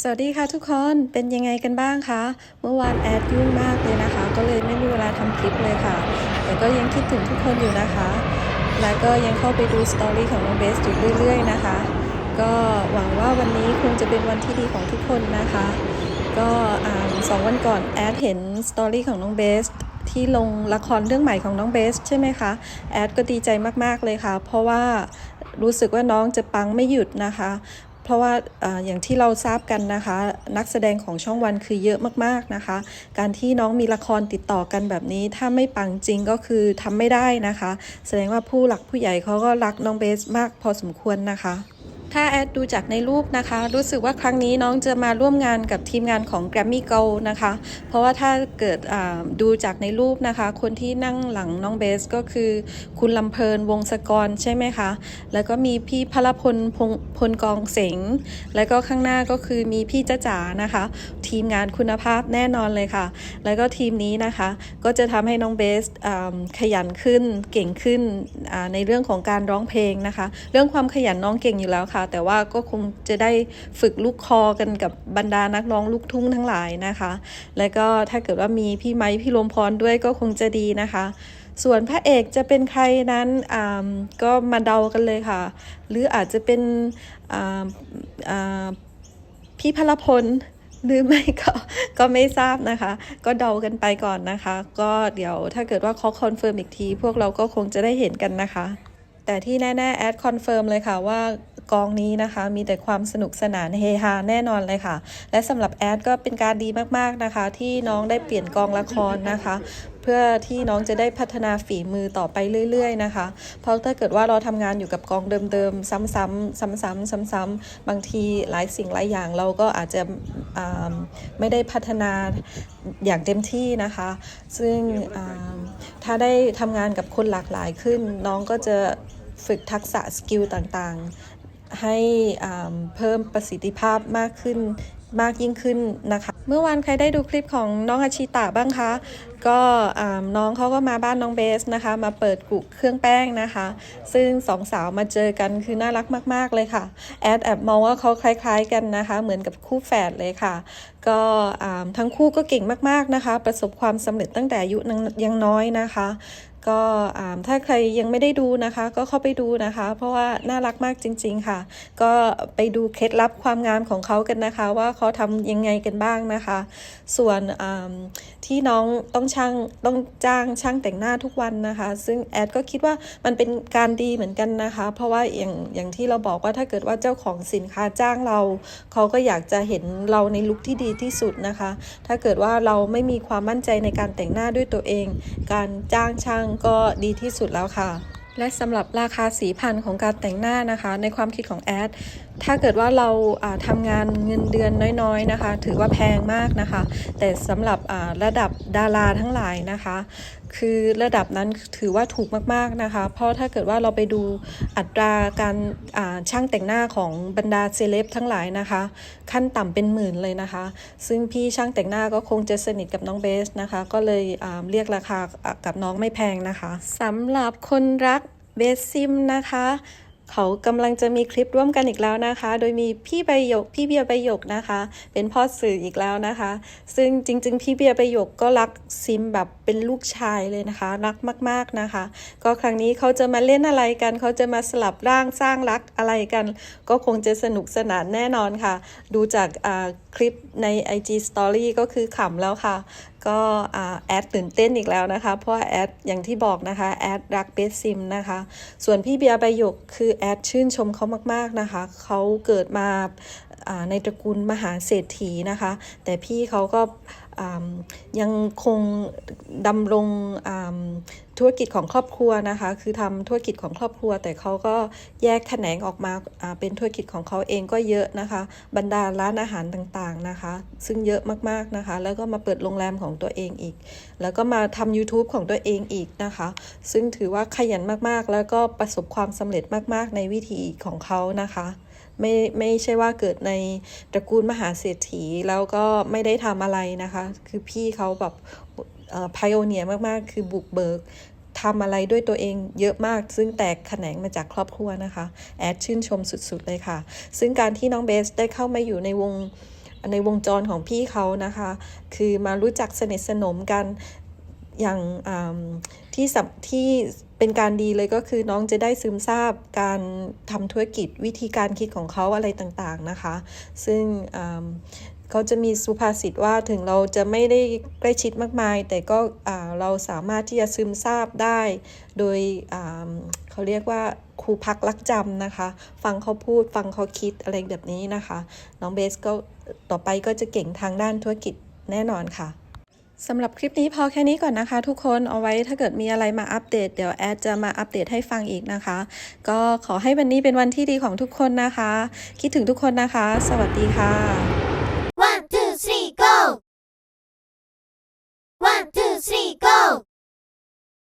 สวัสดีค่ะทุกคนเป็นยังไงกันบ้างคะเมื่อวานแอดยุ่งมากเลยนะคะ ก็เลยไม่มีเวลาทำคลิปเลยค่ะ แต่ก็ยังคิดถึงทุกคนอยู่นะคะ แล้วก็ยังเข้าไปดูสตอรี่ของน้องเบสอยู่เรื่อยๆนะคะ ก็หวังว่าวันนี้คงจะเป็นวันที่ดีของทุกคนนะคะ ก็สองวันก่อนแอดเห็นสตอรี่ของน้องเบสที่ลงละครเรื่องใหม่ของน้องเบสใช่ไหมคะแอดก็ดีใจมากๆเลยค่ะ เพราะว่ารู้สึกว่าน้องจะปังไม่หยุดนะคะ เพราะว่าอย่างที่เราทราบกันนะคะ นักแสดงของช่องวันคือเยอะมากๆนะคะ การที่น้องมีละครติดต่อกันแบบนี้ ถ้าไม่ปังจริงก็คือทำไม่ได้นะคะ แสดงว่าผู้หลักผู้ใหญ่เขาก็รักน้องเบสมากพอสมควรนะคะ ถ้าแอดดูจากในรูปนะคะ รู้สึกว่าครั้งนี้น้องจะมาร่วมงานกับทีมงานของ Grammy Go นะคะ เพราะว่าถ้าเกิดดูจากในรูปนะคะ คนที่นั่งหลังน้องเบสก็คือ คุณลำเพลินวงศกรใช่ไหมคะ แล้วก็มีพี่พลพลพงพลกองเสงแล้วก็ข้างหน้าก็คือมีพี่จ้าจ๋านะคะ ทีมงานคุณภาพแน่นอนเลยค่ะ แล้วก็ทีมนี้นะคะก็จะทำให้น้องเบสขยันขึ้นเก่งขึ้นในเรื่องของการร้องเพลงนะคะ เรื่องความขยันน้องเก่งอยู่แล้วค่ะแต่ว่าก็คงจะได้ฝึกลูกคอกันกับบรรดานักร้องลูกทุ่งทั้งหลายนะคะ แล้วก็ถ้าเกิดว่ามีพี่ไม้พี่ลมพรด้วยก็คงจะดีนะคะ ส่วนพระเอกจะเป็นใครนั้นก็มาเดากันเลยค่ะ หรืออาจจะเป็นพี่พลพลหรือไม่ก็ก็ไม่ทราบนะคะ ก็เดากันไปก่อนนะคะ ก็เดี๋ยวถ้าเกิดว่าเขาคอนเฟิร์มอีกที พวกเราก็คงจะได้เห็นกันนะคะ แต่ที่แน่ๆแอดคอนเฟิร์มเลยค่ะว่า กองนี้นะคะ มีแต่ความสนุกสนานเฮฮาแน่นอนเลยค่ะ และสำหรับแอดก็เป็นการดีมากๆนะคะ ที่น้องได้เปลี่ยนกองละครนะคะ เพื่อที่น้องจะได้พัฒนาฝีมือต่อไปเรื่อย ๆ นะคะ เพราะถ้าเกิดว่าเราทำงานอยู่กับกองเดิมๆ ซ้ำๆซ้ำๆซ้ำๆบางทีหลายสิ่งหลายอย่างเราก็อาจจะไม่ได้พัฒนาอย่างเต็มที่นะคะ ซึ่งถ้าได้ทำงานกับคนหลากหลายขึ้น น้องก็จะฝึกทักษะสกิลต่างๆ ให้เพิ่มประสิทธิภาพมากขึ้นมากยิ่งขึ้นนะคะ เมื่อวานใครได้ดูคลิปของน้องอาชิตะบ้างคะ ก็น้องเขาก็มาบ้านน้องเบสนะคะ มาเปิดกุเครื่องแป้งนะคะ ซึ่งสองสาวมาเจอกันคือน่ารักมาก ๆ เลยค่ะ แอดแอบมองว่าเขาคล้าย ๆ กันนะคะ เหมือนกับคู่แฝดเลยค่ะ ก็ทั้งคู่ก็เก่งมาก ๆ นะคะ ประสบความสำเร็จตั้งแต่อายุยังน้อยนะคะ ก็อ่าถ้าใครยังไม่ได้ดูนะคะ ก็เข้าไปดูนะคะ เพราะว่าน่ารักมากจริง ๆค่ะ ก็ไปดูเคล็ดลับความงามของเขากันนะคะ ว่าเขาทำยังไงกันบ้างนะคะ ส่วนอ่าที่น้องต้องช่างต้องจ้างช่างแต่งหน้าทุกวันนะคะ ซึ่งแอดก็คิดว่ามันเป็นการดีเหมือนกันนะคะ เพราะว่าอย่างอย่างที่เราบอกว่าถ้าเกิดว่าเจ้าของสินค้าจ้างเรา เขาก็อยากจะเห็นเราในลุคที่ดีที่สุดนะคะ ถ้าเกิดว่าเราไม่มีความมั่นใจในการแต่งหน้าด้วยตัวเอง การจ้างช่างก็ดีที่สุดแล้วค่ะ และสำหรับราคาสีพันของการแต่งหน้านะคะ ในความคิดของแอด ถ้าเกิดว่าเราอ่าทำงานเงินเดือนน้อยๆนะคะ ถือว่าแพงมากนะคะ แต่สำหรับระดับดาราทั้งหลายนะคะ คือระดับนั้นถือว่าถูกมากๆนะคะ เพราะถ้าเกิดว่าเราไปดูอัตราการช่างแต่งหน้าของบรรดาเซเลบทั้งหลายนะคะ ขั้นต่ำเป็นหมื่นเลยนะคะ ซึ่งพี่ช่างแต่งหน้าก็คงจะสนิทกับน้องเบสนะคะ ก็เลยเรียกราคากับน้องไม่แพงนะคะสำหรับคนรักเบสซิมนะคะ เขากำลังจะมีคลิปร่วมกันอีกแล้วนะคะ โดยมีพี่ใบหยก พี่เบียร์ใบหยกนะคะ เป็นพ่อสื่ออีกแล้วนะคะ ซึ่งจริง ๆ พี่เบียร์ใบหยกก็รักซิมแบบเป็นลูกชายเลยนะคะ รักมาก ๆนะคะ ก็ครั้งนี้เขาจะมาเล่นอะไรกัน เขาจะมาสลับร่างสร้างรักอะไรกัน ก็คงจะสนุกสนานแน่นอนค่ะ ดูจากคลิปใน IG Story ก็คือขำแล้วค่ะ ก็แอดตื่นเต้นอีกแล้วนะคะ เพราะแอดอย่างที่บอกนะคะแอดรักเบสซิมนะคะ ส่วนพี่เบียร์ใบหยกคือแอดชื่นชมเขามาก ๆนะคะเขาเกิดมาในตระกูลมหาเศรษฐีนะคะ แต่พี่เขาก็ ยังคงดำรงธุรกิจของครอบครัวนะคะ คือทำธุรกิจของครอบครัว แต่เขาก็แยกแขนงออกมาอ่าเป็นธุรกิจของเขาเองก็เยอะนะคะ บรรดาร้านอาหารต่างๆนะคะ ซึ่งเยอะมากๆนะคะ แล้วก็มาเปิดโรงแรมของตัวเองอีก แล้วก็มาทำ YouTube ของตัวเองอีกนะคะ ซึ่งถือว่าขยันมากๆ แล้วก็ประสบความสำเร็จมากๆ ในวิธีของเขานะคะ ไม่ไม่ใช่ว่าเกิดในตระกูลมหาเศรษฐีแล้วก็ไม่ได้ทำอะไรนะคะ คือพี่เขาแบบพายโอเนียมากๆ คือบุกเบิกทำอะไรด้วยตัวเองเยอะมาก ซึ่งแตกแขนงมาจากครอบครัวนะคะ แอดชื่นชมสุดๆเลยค่ะ ซึ่งการที่น้องเบสได้เข้ามาอยู่ในวงในวงจรของพี่เขานะคะ คือมารู้จักสนิทสนมกันอย่างที่ที่ เป็นการดีเลยก็คือน้องจะได้ซึมซาบการทำธุรกิจวิธีการคิดของเขาอะไรต่างๆนะคะ ซึ่งเขาจะมีสุภาษิตว่าถึงเราจะไม่ได้ใกล้ชิดมากมาย แต่ก็เราสามารถที่จะซึมซาบได้ โดยเขาเรียกว่าครูพักรักจำนะคะ ฟังเขาพูดฟังเขาคิดอะไรแบบนี้นะคะ น้องเบสก็ต่อไปก็จะเก่งทางด้านธุรกิจแน่นอนค่ะ สำหรับคลิปนี้พอแค่นี้ก่อนนะคะทุกคนเอาไว้ถ้าเกิดมีอะไรมาอัปเดตเดี๋ยวแอดจะมาอัปเดตให้ฟังอีกนะคะ ก็ขอให้วันนี้เป็นวันที่ดีของทุกคนนะคะ คิดถึงทุกคนนะคะ สวัสดีค่ะ